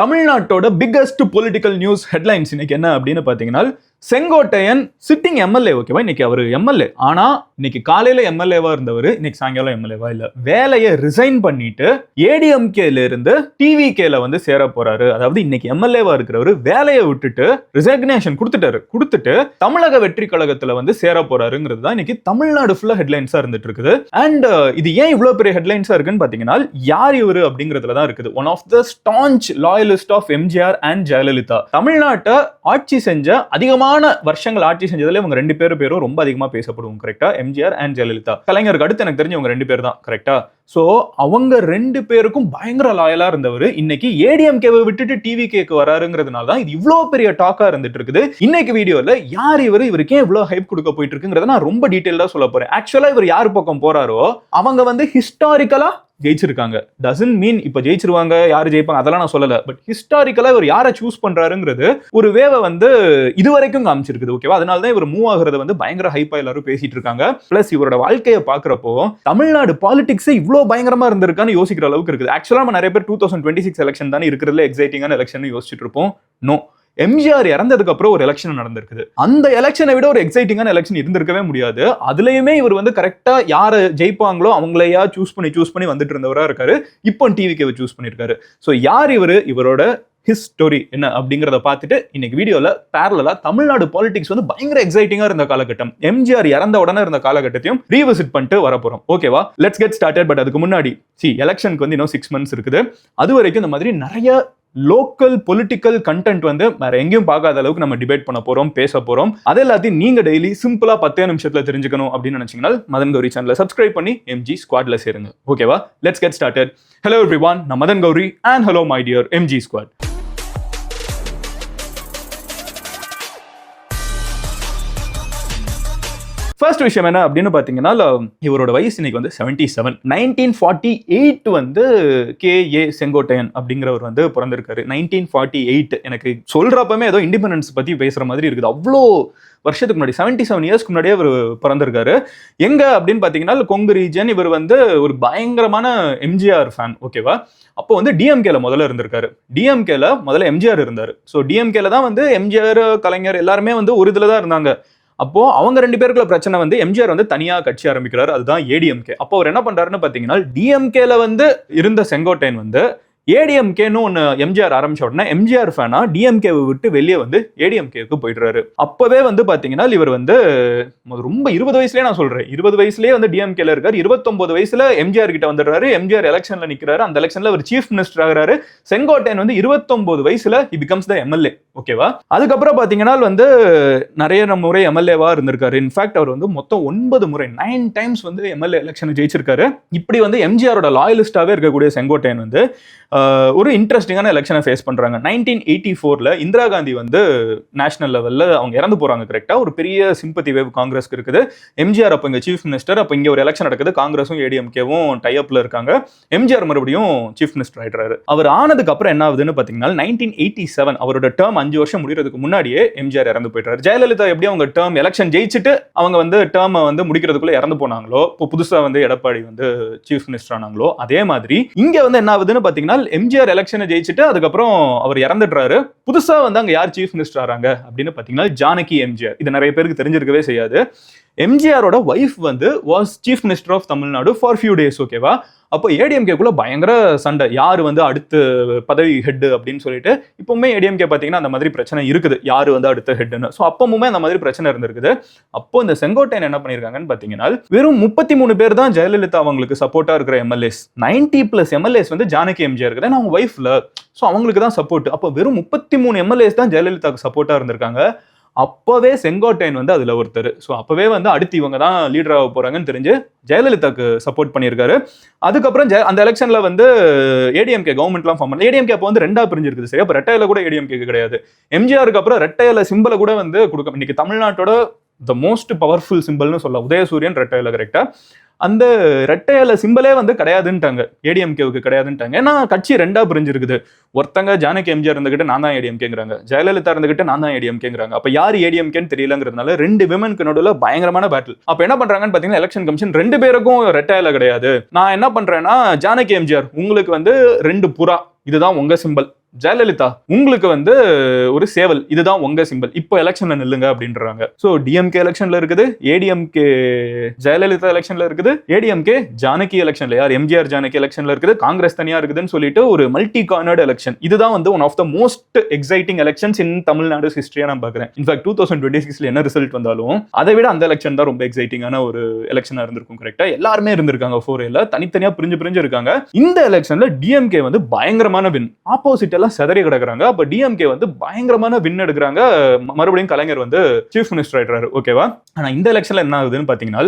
தமிழ்நாட்டோட biggest political news headlines இன்னைக்கு என்ன அப்படின்னு பார்த்தீங்கன்னா செங்கோட்டையன் சிட்டிங் எம்எல்ஏ ஓகேவா இன்னைக்கு அவர் எம்எல்ஏ ஆனால் இன்னைக்கு காலையில எம்எல்ஏவா இருந்தவர் இன்னைக்கு சாயங்காலம் எம்எல்ஏவா இல்ல வேலையை ரிசைன் பண்ணிட்டு ஏடிஎம்கேல இருந்து டிவிகேல வந்து சேர போறாரு. அதாவது இன்னைக்கு எம்எல்ஏவா இருக்கிறவர் வேலையை விட்டுட்டு ரிசக்னேஷன் கொடுத்துட்டாரு. கொடுத்துட்டு தமிழக வெற்றி கழகத்துல வந்து சேர போறாருங்கிறது தான் இன்னைக்கு தமிழ்நாடு ஃபுல்லா ஹெட்லைன்ஸா இருந்துட்டு இருக்குது அண்ட் இது ஏன் இவ்வளவு பெரிய ஹெட்லைன்ஸா இருக்குன்னு பாத்தீங்கன்னா யார் இவரு அப்படிங்கிறதுல தான் இருக்குது. One of the staunch loyalist of MGR and Jayalalithaa தமிழ்நாட்டை ஆட்சி செஞ்ச அதிகமான வருஷங்கள் ஆட்சி செஞ்சதுல இவங்க ரெண்டு பேரும் பேரும் ரொம்ப அதிகமா பேசப்படுவோம் கரெக்டா எம்ஜிஆர் அண்ட் ஜெயலலிதா. கலைஞருக்கு அடுத்து எனக்கு தெரிஞ்சவங்க ரெண்டு பேர் தான் கரெக்டா சோ அவங்க ரெண்டு பேருக்கும் பயங்கர லாயலாக இருந்தவர் இன்னைக்கு ஏடிஎம்கேவை விட்டுட்டு டிவி கேக்கு வராருங்கிறதுனால தான் இது இவ்வளோ பெரிய டாக்கா இருந்துட்டு இருக்குது இன்னைக்கு வீடியோவில் யார் இவர் இவருக்கு ஏன் இவ்வளோ ஹைப் கொடுக்க போயிட்டு இருக்குங்கிறத நான் ரொம்ப டீட்டெயிலாக சொல்ல போறேன். ஆக்சுவலா இவர் யார் பக்கம் போறாரோ அவங்க வந்து ஹிஸ்டாரிக்கலா ஜெயிச்சிருக்காங்க. டசன் மீன் இப்போ ஜெயிச்சிருவாங்க யார் ஜெயிப்பாங்க அதெல்லாம் நான் சொல்லலை. பட் ஹிஸ்டாரிக்கலாக இவர் யாரை சூஸ் பண்ணுறாருங்கிறது ஒரு வேவை வந்து இதுவரைக்கும் காமிச்சிருக்குது ஓகேவா அதனால தான் இவர் மூவ் ஆகுறத வந்து பயங்கர ஹைப்பாக எல்லாரும் பேசிட்டு இருக்காங்க. பிளஸ் இவரோட வாழ்க்கையை பார்க்குறப்போ தமிழ்நாடு பாலிடிக்ஸே இவ்வளோ பயங்கரமாக இருந்திருக்கான்னு யோசிக்கிற அளவுக்கு இருக்குது. ஆக்சுவலாக நம்ம நிறைய பேர் two thousand twenty six election தானே இருக்கிறதுல எக்ஸைட்டிங்கான எலெக்ஷன் யோசிச்சுட்டு இருப்போம். நோ எம்ஜிஆர் இறந்ததுக்கு அப்புறம் ஒரு எலெக்ஷன் நடந்திருக்குது. அந்த எலெக்ஷனை விட ஒரு எக்ஸைட்டிங்கான எலெக்ஷன் இருந்திருக்கவே முடியாது. அதுலயுமே இவர் வந்து கரெக்டா யார ஜெயிப்பாங்களோ அவங்களையா சூஸ் பண்ணி சூஸ் பண்ணி வந்துட்டு இருந்தவரா இருக்காரு. இப்போ டிவிக்கு சூஸ் பண்ணிருக்காரு. ஸோ யார் இவர்? இவரோட ஹிஸ் ஸ்டோரி என்ன அப்படிங்கிறத பார்த்துட்டு இன்னைக்கு வீடியோல பேரலா தமிழ்நாடு பாலிடிக்ஸ் வந்து பயங்கர எக்ஸைட்டிங்கா இருந்த காலகட்டம். எம்ஜிஆர் இறந்த உடனே இருந்த காலகட்டத்தையும் ரீவிசிட் பண்ணிட்டு வரப்போறோம் ஓகேவா லெட்ஸ் கெட் ஸ்டார்டட் பட் அதுக்கு முன்னாடி சி எலெக்ஷனுக்கு வந்து இன்னும் சிக்ஸ் மந்த்ஸ் இருக்குது. அது வரைக்கும் இந்த மாதிரி நிறைய லோக்கல் பொலிட்டிக்கல் கண்டென்ட் வந்து வேற எங்கேயும் பார்க்காத அளவுக்கு நம்ம டிபேட் பண்ண போறோம் பேச போறோம். அது எல்லாத்தையும் நீங்க டெய்லி சிம்பிளா பத்தே நிமிஷத்துல தெரிஞ்சுக்கணும் அப்படின்னு நினைச்சீங்கன்னா மதன் கௌரி சேனலை சப்ஸ்கிரைப் பண்ணி எம்ஜி ஸ்குவாட்ல சேருங்க. ஓகேவா let's get started hello every நான் Madan Gowri and hello my dear MG squad first விஷயம் என்ன அப்படின்னு பார்த்தீங்கன்னா இவரோட வயசு இன்னைக்கு வந்து seventy seven nineteen forty eight வந்து கே. ஏ. செங்கோட்டையன் அப்படிங்கிறவர் வந்து பிறந்திருக்காரு. நைன்டீன் ஃபார்ட்டி எயிட் எனக்கு சொல்றப்பமே ஏதோ இண்டிபெண்டன்ஸ் பத்தி பேசுற மாதிரி இருக்குது. அவ்வளோ வருஷத்துக்கு முன்னாடி செவன்டி செவன் இயர்ஸ்க்கு முன்னாடியே அவர் பிறந்திருக்காரு. எங்க அப்படின்னு பார்த்தீங்கன்னா கொங்கு ரீஜன் இவர் வந்து ஒரு பயங்கரமான எம்ஜிஆர் ஃபேன் ஓகேவா அப்போ வந்து டிஎம்கேல முதல்ல இருந்திருக்காரு. டிஎம்கேல முதல்ல எம்ஜிஆர் இருந்தார். ஸோ டிஎம்கேல தான் வந்து எம்ஜிஆர் கலைஞர் எல்லாருமே வந்து ஒரு இதில் தான் இருந்தாங்க. அப்போ அவங்க ரெண்டு பேருக்குள்ள பிரச்சனை வந்து எம்ஜிஆர் வந்து தனியாக கட்சி ஆரம்பிக்கிறார். அதுதான் ஏடிஎம்கே அப்போ அவர் என்ன பண்றாருன்னு பாத்தீங்கன்னா டிஎம்கேல வந்து இருந்த செங்கோட்டையன் வந்து ஏடிஎம்கேன்னு ஒன்று எம்ஜிஆர் ஆரம்பிச்ச உடனே எம்ஜிஆர் ஃபேனா டிஎம்கேவை விட்டு வெளியே வந்து ஏடிஎம்கேவுக்கு போயிடுறாரு. அப்பவே வந்து பாத்தீங்கன்னா இவர் வந்து ரொம்ப இருபது வயசுலேயே நான் சொல்றேன். இருபது வயசுலேயே வந்து டிஎம்கேல இருக்காரு. இருபத்தொன்பது வயசுல எம்ஜிஆர் கிட்ட வந்துடுறாரு. எம்ஜிஆர் எலெக்ஷன்ல நிற்கிறாரு அந்த எலெக்ஷன்ல அவர் சீஃப் மினிஸ்டர் ஆகிறாரு. செங்கோட்டையன் வந்து இருபத்தொன்பது வயசுல இ பிகம்ஸ் த எம்எல்ஏ ஓகேவா அதுக்கப்புறம் பாத்தீங்கன்னா வந்து நிறைய முறை எம்எல்ஏவா இருந்திருக்காரு. இன்ஃபேக்ட் அவர் வந்து மொத்தம் ஒன்பது முறை நைன் டைம்ஸ் வந்து எம்எல்ஏ எலெக்ஷன் ஜெயிச்சிருக்காரு. இப்படி வந்து எம்ஜிஆரோட லாயலிஸ்டாவே இருக்கக்கூடிய செங்கோட்டையன் வந்து ஒரு இன்ட்ரெஸ்டிங்கான எலெக்ஷனை ஃபேஸ் பண்ணுறாங்க நைன்டீன் எயிட்டி ஃபோரில் இந்திரா காந்தி வந்து நேஷனல் லெவலில் அவங்க இறந்து போகிறாங்க கரெக்டாக ஒரு பெரிய சிம்பத்தி வேவ் காங்கிரஸ்க்கு இருக்குது. எம்ஜிஆர் அப்போ இங்கே சீஃப் மினிஸ்டர் அப்போ இங்கே ஒரு எலெக்ஷன் நடக்குது. காங்கிரஸும் ஏடிஎம்கேவும் டைஅப்பில் இருக்காங்க. எம்ஜிஆர் மறுபடியும் சீஃப் மினிஸ்டர் ஆகிடுறாரு அவர் ஆனதுக்கு அப்புறம் என்ன ஆகுதுன்னு பார்த்தீங்கன்னா நைன்டீன் எயிட்டி செவன் அவரோட டேர்ம் அஞ்சு வருஷம் முடிகிறதுக்கு முன்னாடியே எம்ஜிஆர் இறந்து போயிட்டார் ஜெயலலிதா எப்படி அவங்க டேர்ம் எலெக்ஷன் ஜெயிச்சுட்டு அவங்க வந்து டேர்மை வந்து முடிக்கிறதுக்குள்ளே இறந்து போனாங்களோ இப்போ புதுசாக வந்து எடப்பாடி வந்து சீஃப் மினிஸ்டர் ஆனாங்களோ அதே மாதிரி இங்கே வந்து என்ன ஆகுதுன்னு பார்த்தீங்கன்னா எம்ஜிஆர் எலெக்ஷனை ஜெயிச்சுட்டு அதுக்கப்புறம் அவர் இறந்துடுறாரு. புதுசா வந்து அங்க யார் சீஃப் மினிஸ்டர் ஆறாங்க அப்படின்னு பாத்தீங்கன்னா ஜானகி எம்ஜிஆர் இது நிறைய பேருக்கு தெரிஞ்சிருக்கவே செய்யாது. எம்ஜிஆரோட ஒய்ஃப் வந்து was chief minister of Tamil Nadu for few days ஓகேவா அப்போ ஏடிஎம்கேக்குள்ள பயங்கர சண்டை. யார் வந்து அடுத்து பதவி ஹெட் அப்படின்னு சொல்லிட்டு இப்போவுமே ஏடிஎம்கே பார்த்தீங்கன்னா அந்த மாதிரி பிரச்சனை இருக்குது. யார் வந்து அடுத்த ஹெட்னு ஸோ அப்பவுமே அந்த மாதிரி பிரச்சனை இருந்திருக்குது. அப்போ இந்த செங்கோட்டையன் என்ன பண்ணியிருக்காங்கன்னு பார்த்தீங்கன்னா வெறும் முப்பத்தி மூணு பேர் தான் ஜெயலலிதா அவங்களுக்கு சப்போர்ட்டாக இருக்கிற எம்எல்ஏஸ் நைன்டி பிளஸ் எம்எல்ஏஸ் வந்து ஜானகி எம்ஜிஆர் இருக்குது. அவங்க ஒய்ஃபில் ஸோ அவங்களுக்கு தான் சப்போர்ட் அப்போ வெறும் முப்பத்தி மூணு எம்எல்ஏஸ் தான் ஜெயலலிதாவுக்கு சப்போர்ட்டாக இருந்திருக்காங்க. அப்போவே செங்கோட்டையன் வந்து அதில் ஒருத்தர். ஸோ அப்போவே வந்து அடுத்து இவங்க தான் லீடர் ஆக தெரிஞ்சு ஜெயலலிதாக்கு சப்போர்ட் பண்ணியிருக்காரு. அதுக்கப்புறம் ஜெய அந்த எலெக்ஷனில் வந்து ஏடிஎம்கே கவர்மெண்ட்லாம் ஃபார்ம் பண்ணல. ஏடிஎம்கே அப்போ வந்து ரெண்டாக பிரிஞ்சிருக்குது சரி அப்போ ரெட்டையில கூட ஏடிஎம்கே கிடையாது. எம்ஜிஆருக்கு அப்புறம் ரெட்டையில சிம்பிளை கூட வந்து கொடுக்க இன்னைக்கு தமிழ்நாட்டோட த மோஸ்ட் பவர்ஃபுல் சிம்பிள்னு சொல்லலாம். உதயசூரியன் ரெட்டையில கரெக்டாக அந்த ரெட்டையில சிம்பலே வந்து கிடையாதுன்ட்டாங்க. ஏடிஎம்கேவுக்கு கிடையாதுன்ட்டாங்க. ஏன்னா கட்சி ரெண்டா பிரிஞ்சிருக்குது. ஒருத்தங்க ஜானகி எம்ஜிஆர் இருந்துகிட்டு நான் தான் ஏடிஎம்கேங்கிறாங்க ஜெயலலிதா இருந்துகிட்டு நான் தான் ஏடிஎம்கேங்கிறாங்க அப்ப யார் ஏடிஎம்கேன்னு தெரியலங்கிறதுனால ரெண்டு விமனுக்கு நடுவில் பயங்கரமான பேட்டில் அப்ப என்ன பண்றாங்கன்னு பாத்தீங்கன்னா எலெக்ஷன் கமிஷன் ரெண்டு பேருக்கும் ரெட்டையில கிடையாது. நான் என்ன பண்றேன்னா ஜானகி எம்ஜிஆர் உங்களுக்கு வந்து ரெண்டு புறா. இதுதான் உங்க சிம்பல் ஜெயலலிதா உங்களுக்கு வந்து ஒரு சேவல். இதுதான் உங்க சிம்பிள் இப்போ எலெக்ஷன்ல நில்லுங்க அப்படின்றாங்க. ஸோ டிஎம்கே எலெக்ஷன்ல இருக்குது ஏடிஎம்கே ஜெயலலிதா எலெக்ஷன்ல இருக்குது ஏடிஎம்கே ஜானகி எலெக்ஷன்ல யார்? எம்ஜிஆர் ஜானகி எலெக்ஷன்ல இருக்குது காங்கிரஸ் தனியா இருக்குதுன்னு சொல்லிட்டு ஒரு மல்டி கார்னர்டு எலெக்ஷன் இதுதான் வந்து one of the most exciting elections in Tamil Nadu ஹிஸ்டரியா நான் பாக்குறேன் இன்ஃபேக்ட் டூ தௌசண்ட் டுவெண்ட்டி சிக்ஸ்ல என்ன ரிசல்ட் வந்தாலும் அதை விட அந்த எலெக்ஷன் தான் ரொம்ப எக்ஸைட்டிங்கான ஒரு எலெக்ஷனா இருந்திருக்கும் கரெக்டா எல்லாருமே இருந்திருக்காங்க ஃபோர் ஏல தனித்தனியா பிரிஞ்சு பிரிஞ்சு இருக்காங்க. இந்த எலெக்ஷன்ல டிஎம்கே வந்து பயங்கரமான வின் ஆப்போசிட் எல்லாம் செதறி கிடக்குறாங்க. அப்ப டிஎம்கே வந்து பயங்கரமான வின் எடுக்கிறாங்க. மறுபடியும் கலைஞர் வந்து சீஃப் மினிஸ்டர் ஆயிடுறாரு. ஓகேவா ஆனா இந்த எலெக்ஷன்ல என்ன ஆகுதுன்னு பாத்தீங்கன்னா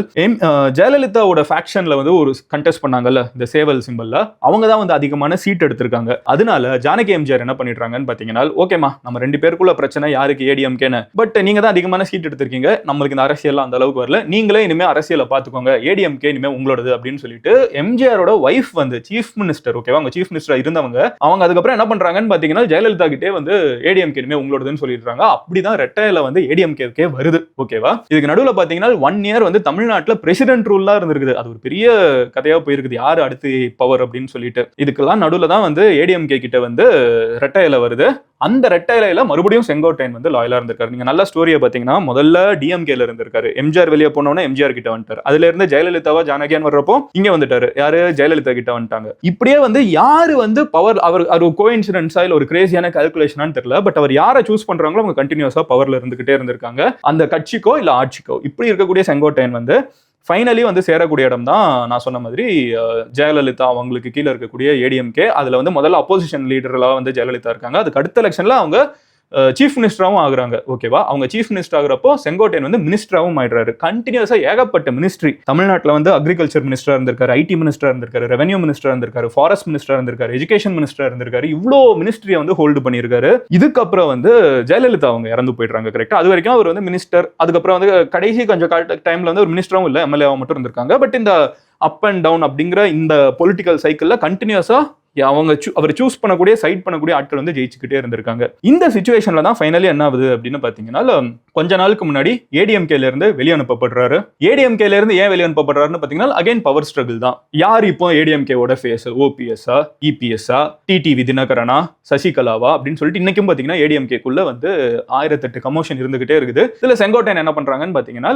ஜெயலலிதாவோட ஃபேக்ஷன்ல வந்து ஒரு கண்டெஸ்ட் பண்ணாங்கல்ல இந்த சேவல் சிம்பல்ல அவங்க தான் வந்து அதிகமான சீட் எடுத்திருக்காங்க. அதனால ஜானகி எம்ஜிஆர் என்ன பண்ணிடுறாங்கன்னு பாத்தீங்கன்னா ஓகேமா நம்ம ரெண்டு பேருக்குள்ள பிரச்சனை யாருக்கு ஏடிஎம்கேன்னு பட் நீங்க தான் அதிகமான சீட் எடுத்திருக்கீங்க. நம்மளுக்கு இந்த அரசியல் அந்த அளவுக்கு வரல. நீங்களே இனிமே அரசியலை பாத்துக்கோங்க. ஏடிஎம்கே இனிமே உங்களோடது அப்படின்னு சொல்லிட்டு எம்ஜிஆரோட ஒய்ஃப் வந்து சீஃப் மினிஸ்டர் ஓகேவா அவங்க சீஃப் மினிஸ்டர் இருந்தவங்க அவங்க அதுக்கப்புறம் என்ன பண்றாங்க பண்றாங்கன்னு பார்த்தீங்கன்னா ஜெயலலிதா கிட்டே வந்து ஏடிஎம்கே இனிமே உங்களோடதுன்னு சொல்லிடுறாங்க அப்படிதான் ரெட்டையில வந்து ஏடிஎம்கே வருது. ஓகேவா இதுக்கு நடுவில் பார்த்தீங்கன்னா ஒன் இயர் வந்து தமிழ்நாட்டில் பிரசிடென்ட் ரூல்லாம் இருந்திருக்குது. அது ஒரு பெரிய கதையாக போயிருக்குது. யார் அடுத்து பவர் அப்படின்னு சொல்லிட்டு. இதுக்கெல்லாம் நடுவில் தான் வந்து ஏடிஎம்கே கிட்ட வந்து ரெட்டையில வருது. அந்த ரெட்டையில மறுபடியும் செங்கோட்டையன் வந்து லாயலா இருந்திருக்காரு. நீங்க நல்ல ஸ்டோரியை பாத்தீங்கன்னா முதல்ல டிஎம்கேல இருந்திருக்காரு. எம்ஜிஆர் வெளியே போனோம்னா எம்ஜிஆர் கிட்ட வந்துட்டாரு. அதுல இருந்து ஜெயலலிதாவா ஜானகியான் வர்றப்போ இங்க வந்துட்டாரு. யாரு? ஜெயலலிதா கிட்ட வந்துட்டாங்க. இப்படியே வந்து யாரு வந்து பவர் அவர் ஒரு கோ இன்சிடென்ட்ஸா இல்ல ஒரு கிரேசியான கால்குலேஷனான்னு தெரியல பட் அவர் யாரை சூஸ் பண்றாங்களோ அவங்க கண்டினியூஸா பவர்ல இருந்துகிட்டே இருந்திருக்காங்க. அந்த கட்சிக்கோ இல்ல ஆட்சிக்கோ இப்படி இருக்கக்கூடிய செங்கோட்டையன் வந்து ஃபைனலி வந்து சேரக்கூடிய இடம் தான் நான் சொன்ன மாதிரி ஜெயலலிதா அவங்களுக்கு கீழே இருக்கக்கூடிய ஏடிஎம்கே அதில் வந்து முதல்ல அப்போசிஷன் லீடர்களாக வந்து ஜெயலலிதா இருக்காங்க. அதுக்கு அடுத்த எலெக்ஷனில் அவங்க சீஃப் மினிஸ்டராகவும் ஆகுறாங்க. ஓகேவா அவங்க சீஃப் மினிஸ்டர் ஆகுறப்போ செங்கோட்டையன் வந்து மினிஸ்டராகவும் ஆயிடுறாரு. கண்டினியூஸா ஏகப்பட்ட மினிஸ்ட்ரி தமிழ்நாட்டில் வந்து அக்ரிகல்ச்சர் மினிஸ்டராக இருந்திருக்காரு ஐடி மினிஸ்டராக இருந்திருக்காரு ரெவன்யூ மினிஸ்டராக இருந்திருக்காரு ஃபாரஸ்ட் மினிஸ்டராக இருந்திருக்காரு எஜுகேஷன் மினிஸ்டராக இருந்திருக்காரு. இவ்வளோ மினிஸ்ட்ரியை வந்து ஹோல்டு பண்ணியிருக்காரு. இதுக்கப்புறம் வந்து ஜெயலலிதா அவங்க இறந்து போயிடுறாங்க கரெக்டாக அது வரைக்கும் அவர் வந்து மினிஸ்டர் அதுக்கப்புறம் வந்து கடைசி கொஞ்சம் டைம்ல வந்து ஒரு மினிஸ்டரும் இல்லை எம்எல்ஏவாக மட்டும் இருந்திருக்காங்க. பட் இந்த அப் அண்ட் டவுன் அப்படிங்கிற இந்த பொலிட்டிக்கல் சைக்கிளில் கண்டினியூஸாக அவங்க அவர் சூஸ் பண்ணக்கூடிய சைட் பண்ணக்கூடிய ஆட்கள் வந்து ஜெயிச்சுக்கிட்டே இருந்திருக்காங்க. இந்த சுச்சுவேஷன்ல தான் ஃபைனலி என்ன ஆகுது அப்படின்னு பாத்தீங்கன்னா கொஞ்ச நாளுக்கு முன்னாடி ஏடிஎம்கேல இருந்து ஏடிஎம்கேலேருந்து ஏடிஎம்கேல இருந்து ஏன் வெளியனுப்பப்படுறாருன்னு பார்த்தீங்கன்னா அகைன் பவர் ஸ்ட்ரகிள் தான். யார் இப்போ ஏடிஎம்கேவோட ஃபேஸ் ஓபிஎஸ்ஸா இபிஎஸ்ஸா டிடிவி தினகரனா? சசிகலாவா? அப்படின்னு சொல்லிட்டு இன்னைக்கும் பார்த்தீங்கன்னா ஏடிஎம்கேக்குள்ள வந்து ஆயிரத்தெட்டு கமோஷன் இருந்துகிட்டே இருக்குது. இதில் செங்கோட்டையன் என்ன பண்ணுறாங்கன்னு பார்த்தீங்கன்னா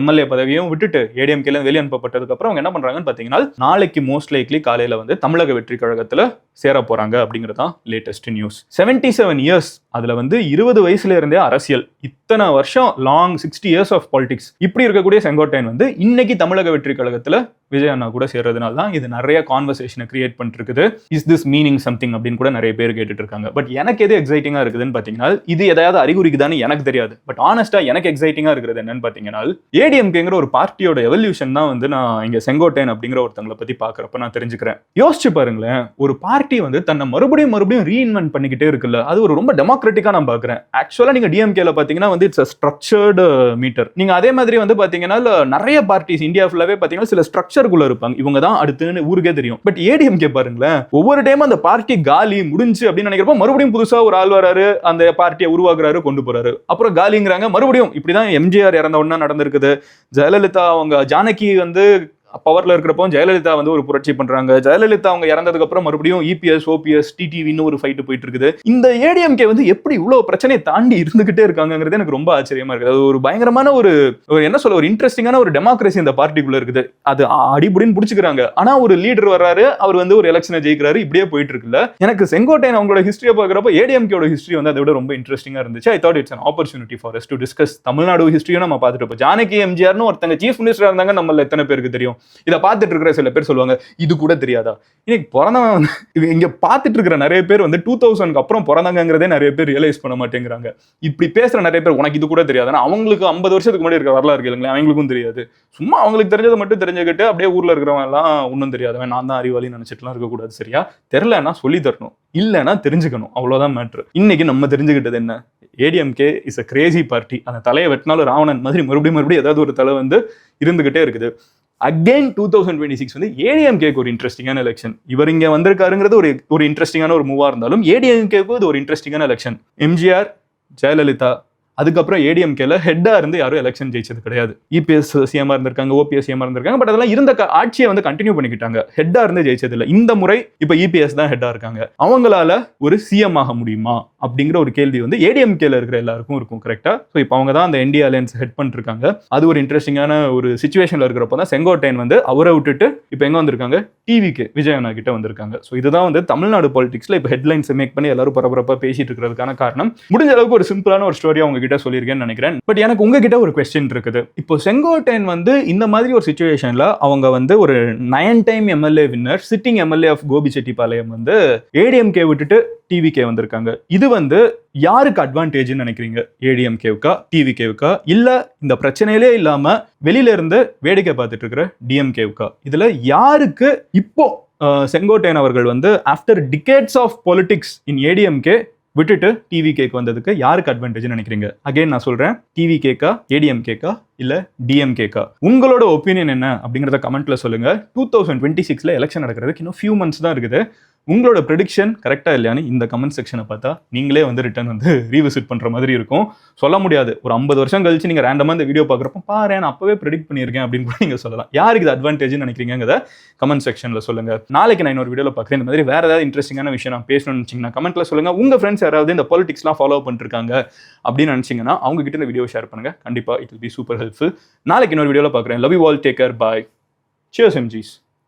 எம்எல்ஏ பதவியும் விட்டுட்டு ஏடிஎம்கேல வெளியே அப்புறம் அவங்க என்ன பண்ணுறாங்கன்னு பார்த்தீங்கன்னா நாளைக்கு மோஸ்ட் லைக்லி காலையில் வந்து தமிழக வெற்றி கழகத்தில் சேர போகிறாங்க அப்படிங்கிறது தான் latest news seventy seven years அதில் வந்து இருபது வயசுல இருந்தே அரசியல். இத்தனை வருஷம் long sixty years of politics இப்படி இருக்கக்கூடிய செங்கோட்டையன் வந்து இன்னைக்கு தமிழக வெற்றி கழகத்தில் விஜய் அண்ணா கூட சேர்றதுனால தான் இது நிறைய கான்வர்சேஷனை கிரியேட் பண்ணிருக்குது இஸ் திஸ் மீனிங் சம்திங் அப்படின்னு கூட நிறைய பேர் கேட்டுட்டு இருக்காங்க பட் எனக்கு எது எக்ஸைட்டிங்காக இருக்குதுன்னு பார்த்தீங்கன்னா இது எதாவது அறிகுறிக்குதான்னு எனக்கு தெரியாது. பட் ஆனஸ்டா எனக்கு எக்ஸைட்டிங்காக இருக்கிறது என்னன்னு பார்த்தீங்கன்னா ஏடிஎம்கேங்கிற ஒரு பார்ட்டியோட எவல்யூஷன் தான் வந்து நான் இங்கே செங்கோட்டையன் அப்படிங்கிற ஒருத்தங்களை பத்தி பார்க்குறப்ப நான் தெரிஞ்சுக்கிறேன். யோசிச்சு பாருங்களேன் ஒரு பார்ட்டி வந்து தன்னை மறுபடியும் மறுபடியும் ரீஇன்வென்ட் பண்ணிக்கிட்டே இருக்குல்ல அது ஒரு ரொம்ப டெமோக்ராட்டிக்காக நான் பார்க்குறேன் ஆக்சுவலாக நீங்கள் டிஎம்கேல பார்த்தீங்கன்னா வந்து இட்ஸ் ஸ்ட்ரக்சர்டு மீட்டர் நீங்கள் அதே மாதிரி வந்து பார்த்தீங்கன்னா நிறைய பார்ட்டிஸ் இந்தியா ஃபுல்லாகவே பார்த்தீங்கன்னா சில ஸ்ட்ரக்சருக்குள்ள இருப்பாங்க. இவங்க தான் அடுத்துன்னு ஊருக்கே தெரியும். பட் ஏடிஎம்கே பாருங்களேன் ஒவ்வொரு டைம் அந்த பார்ட்டி காலி முடிஞ்சு அப்படின்னு நினைக்கிறப்போ மறுபடியும் புதுசா ஒரு ஆள் வராரு அந்த பார்ட்டியை உருவாக்குறாரு கொண்டு போறாரு. அப்புறம் காலிங்கிறாங்க. மறுபடியும் இப்படிதான் எம்ஜிஆர் இறந்த உடனே நடந்திருக்குது. ஜெயலலிதா அவங்க ஜானகி வந்து பவர்ல இருக்கிறப்போ ஜெயலலிதா வந்து ஒரு புரட்சி பண்றாங்க. ஜெயலலிதா அவங்க இறந்ததுக்கு அப்புறம் மறுபடியும் இபிஎஸ் ஓபிஎஸ் டிடிவின்னு ஒரு ஃபைட் போயிட்டு இருக்குது. இந்த ஏடிஎம்கே வந்து எப்படி இவ்வளவு பிரச்சனையை தாண்டி இருந்துகிட்டே இருக்காங்கிறது எனக்கு ரொம்ப ஆச்சரியமா இருக்குது. அது ஒரு பயங்கரமான ஒரு என்ன சொல்ல ஒரு இன்ட்ரெஸ்டிங்கான ஒரு டெமோக்ரஸி இந்த பார்ட்டிக்குள்ள இருக்குது. அது அடிபடின்னு அடிபுடின்னு பிடிச்சிக்கிறாங்க. ஆனா ஒரு லீடர் வர்றாரு அவர் வந்து ஒரு எலெக்ஷனை ஜெயிக்கிறாரு இப்படியே போயிட்டு இருக்குல்ல. எனக்கு செங்கோட்டையன் அவங்களோட ஹிஸ்டரியை பாக்குறப்ப ஏடிஎம்கேட ஹிஸ்டரி வந்து அதை விட ரொம்ப இன்ட்ரெஸ்டிங்கா இருந்துச்சு. I thought it's an opportunity for us to discuss Tamil Nadu ஹிஸ்டரியும் நம்ம பார்த்துட்டு இருப்போம். ஜானகி எம்ஜிஆர்னு ஒருத்தங்க சீஃப் மினிஸ்டர் இருந்தாங்க நம்மள எத்தனை பேருக்கு தெரியும்? இதை பார்த்துட்டு இருக்கிற சில பேர் சொல்லுவாங்க இது கூட தெரியாதா? இன்னைக்கு பிறந்தவன் இது இங்க பார்த்துட்டு இருக்கிற நிறைய பேர் வந்து டூ தௌசண்ட்க்கு அப்புறம் பிறந்தாங்கிறதே நிறைய பேர் ரியலைஸ் பண்ண மாட்டேங்கிறாங்க. இப்படி பேசுற நிறைய பேர் உனக்கு இது கூட தெரியாதுன்னா அவங்களுக்கு ஐம்பது வருஷத்துக்கு முன்னாடி இருக்கிற வரலாறு இல்லைங்களா அவங்களுக்கும் தெரியாது. சும்மா அவங்களுக்கு தெரிஞ்சதை மட்டும் தெரிஞ்சுக்கிட்டு அப்படியே ஊர்ல இருக்கிறவங்க எல்லாம் ஒன்றும் தெரியாதவன் நான் தான் அறிவாளின்னு நினைச்சிட்டுலாம் இருக்கக்கூடாது சரியா? தெரிலன்னா சொல்லி தரணும் இல்லைன்னா தெரிஞ்சுக்கணும் அவ்வளோதான் மேட்ரு இன்னைக்கு நம்ம தெரிஞ்சுக்கிட்டது என்ன? ADMK is a crazy party அந்த தலையை வெட்டினாலும் ராவணன் மாதிரி மறுபடியும் மறுபடியும் ஏதாவது ஒரு தலை வந்து இருந்துகிட்டே இருக்குது. Again two thousand twenty six வந்து ஏடிஎம்கேக்கு ஒரு இன்ட்ரெஸ்டிங்கான எலெக்ஷன் இவர் இங்கே வந்திருக்காருங்கிறது ஒரு ஒரு இன்ட்ரெஸ்டிங்கான ஒரு மூவாக இருந்தாலும் ஏடிஎம்கேக்கு இது ஒரு இன்ட்ரெஸ்டிங்கான எலெக்ஷன் எம்ஜிஆர் ஜெயலலிதா அதுக்கப்புறம் ஏடிஎம்கேல ஹெட்டாக இருந்து யாரும் எலெக்ஷன் ஜெயிச்சது கிடையாது. இபிஎஸ் சிஎம் இருந்திருக்காங்க ஓபிஎஸ் சிஎம்மாக இருந்திருக்காங்க பட் அதெல்லாம் இருந்த க- ஆட்சியை வந்து கண்டினியூ பண்ணிக்கிட்டாங்க. ஹெட்டாக இருந்து ஜெயிச்சது இல்லை இந்த முறை இப்போ இபிஎஸ் தான் ஹெட்டாக இருக்காங்க. அவங்களால ஒரு சிஎம் ஆக முடியுமா அப்படிங்கிற ஒரு கேள்வி வந்து ஏடிஎம்கேல இருக்கிற எல்லாருக்கும் இருக்கும் கரெக்டாக ஸோ இப்போ அவங்க தான் அந்த இந்தியா அலையன்ஸ் ஹெட் பண்ணிருக்காங்க. அது ஒரு இன்ட்ரெஸ்டிங்கான ஒரு சுச்சுவேஷன்ல இருக்கிறப்ப தான் செங்கோட்டையன் வந்து அவரை விட்டுட்டு இப்போ எங்க வந்திருக்காங்க? டிவிக்கு விஜயண்ணா கிட்ட வந்திருக்காங்க. ஸோ இதுதான் வந்து தமிழ்நாடு பாலிடிக்ஸில் இப்போ ஹெட்லைன்ஸ் மேக் பண்ணி எல்லாரும் பரபரப்பாக பேசிட்டு இருக்கிறதுக்கான காரணம். முடிஞ்ச அளவுக்கு ஒரு சிம்பிளான ஒரு அவங்க உங்ககிட்ட சொல்லியிருக்கேன்னு நினைக்கிறேன். பட் எனக்கு உங்ககிட்ட ஒரு கொஸ்டின் இருக்குது. இப்போ செங்கோட்டையன் வந்து இந்த மாதிரி ஒரு சுச்சுவேஷன்ல அவங்க வந்து ஒரு nine time MLA winner sitting MLA of Gobi Chettipalayam வந்து ஏடிஎம்கே விட்டுட்டு டிவிகே வந்திருக்காங்க. இது வந்து யாருக்கு அட்வான்டேஜ்னு நினைக்கிறீங்க? ஏடிஎம்கேவுக்கா டிவிகேவுக்கா இல்ல இந்த பிரச்சனையிலே இல்லாம வெளியில இருந்து வேடிக்கை பார்த்துட்டு இருக்கிற டிஎம்கேவுக்கா இதுல யாருக்கு இப்போ செங்கோட்டையன் அவர்கள் வந்து after decades of politics in ADMK விட்டுட்டு டிவி கேக்கு வந்ததுக்கு யாருக்கு அட்வான்டேஜ் நினைக்கிறீங்க? அகைன் நான் சொல்றேன் டிவி கேக்கா ஏடிஎம் கேக்கா இல்ல டிஎம் கேக்கா உங்களோட ஒப்பீனியன் என்ன அப்படிங்கறத கமெண்ட்ல சொல்லுங்க. டூ தௌசண்ட் டுவெண்ட்டி சிக்ஸ்ல எலெக்ஷன் நடக்கிறதுக்கு இன்னும் ஃபியூ மந்த்ஸ் தான் இருக்குது. உங்களோட ப்ரெடிக்ஷன் கரெக்டாக இல்லையான்னு இந்த கமெண்ட் செக்ஷனை பார்த்தா நீங்களே வந்து ரிட்டர்ன் வந்து ரீவிசிட் பண்ணுற மாதிரி இருக்கும். சொல்ல முடியாது. ஒரு ஐம்பது வருஷம் கழிச்சு நீங்கள் ரேண்டமாக இந்த வீடியோ பார்க்குறப்ப பாரு நான் அப்பவே ப்ரெடிக்ட் பண்ணியிருக்கேன் அப்படின்னு கூட நீங்கள் சொல்லலாம். யாருக்கு இது அட்வான்டேஜ் நினைக்கிறீங்கிறத கமெண்ட் செக்ஷனில் சொல்லுங்க. நாளைக்கு நான் இன்னொரு வீடியோவில் பார்க்குறேன். இந்த மாதிரி வேறு ஏதாவது இன்ட்ரெஸ்டிங்கான விஷயம் நான் பேசணும்னு நினச்சிங்கன்னா கமெண்ட்ல சொல்லுங்கள் உங்கள் ஃப்ரெண்ட்ஸ் யாராவது இந்த பாலிடிக்ஸ்லாம் ஃபாலோ பண்ணிருக்காங்க அப்படின்னு நினச்சிங்கன்னா அவங்க கிட்ட இந்த வீடியோ ஷேர் பண்ணுங்க. கண்டிப்பாக it will be super helpful நாளைக்கு இன்னொரு வீடியோவில் பார்க்குறேன். Love you all take care bye cheers MGs